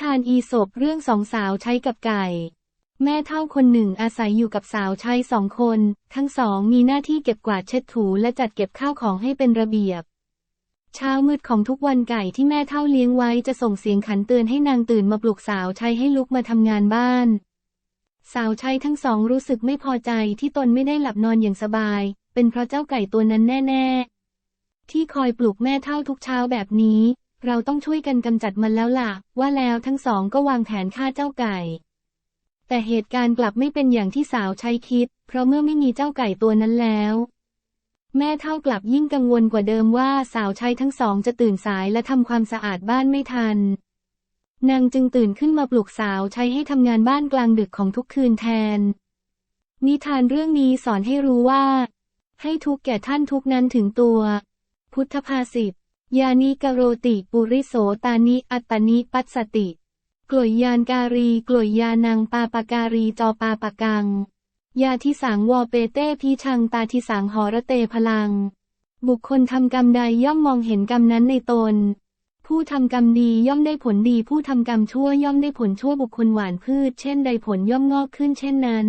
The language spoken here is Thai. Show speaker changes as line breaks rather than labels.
ทานอีสบเรื่องสองสาวใช้กับไก่ แม่เท่าคนหนึ่งอาศัยอยู่กับสาวใช้สองคน ทั้งสองมีหน้าที่เก็บกวาดเช็ดถูและจัดเก็บข้าวของให้เป็นระเบียบ เช้ามืดของทุกวันไก่ที่แม่เท่าเลี้ยงไว้จะส่งเสียงขันเตือนให้นางตื่นมาปลุกสาวใช้ให้ลุกมาทำงานบ้าน สาวใช้ทั้งสองรู้สึกไม่พอใจที่ตนไม่ได้หลับนอนอย่างสบาย เป็นเพราะเจ้าไก่ตัวนั้นแน่ ๆ ที่คอยปลุกแม่เท่าทุกเช้าแบบนี้ เราต้องช่วยกันกำจัดมันแล้วล่ะ ว่าแล้วทั้งสองก็วางแผนฆ่าเจ้าไก่ แต่เหตุการณ์กลับไม่เป็นอย่างที่สาวใช้คิด เพราะเมื่อไม่มีเจ้าไก่ตัวนั้นแล้ว แม่เท่ากลับยิ่งกังวลกว่าเดิมว่าสาวใช้ทั้งสองจะตื่นสายและทำความสะอาดบ้านไม่ทัน นางจึงตื่นขึ้นมาปลุกสาวใช้ให้ทำงานบ้านกลางดึกของทุกคืนแทน นิทานเรื่องนี้สอนให้รู้ว่า ให้ทุกแก่ท่านทุกนั้นถึงตัว พุทธภาษิต ยานิกโรติปุริโสตานิอัตตานิปัสสติกลวยยานการีกลวยยานังปาปาการีจอปาปะกัง ยาทิสังวอเปเต้พีชังตาทิสังหอระเตพลัง บุคคลทำกรรมใดย่อมมองเห็นกรรมนั้นในตน ผู้ทำกรรมดีย่อมได้ผลดี ผู้ทำกรรมชั่วย่อมได้ผลชั่วบุคคลหวานพืช เช่นใดผลย่อมงอกขึ้นเช่นนั้น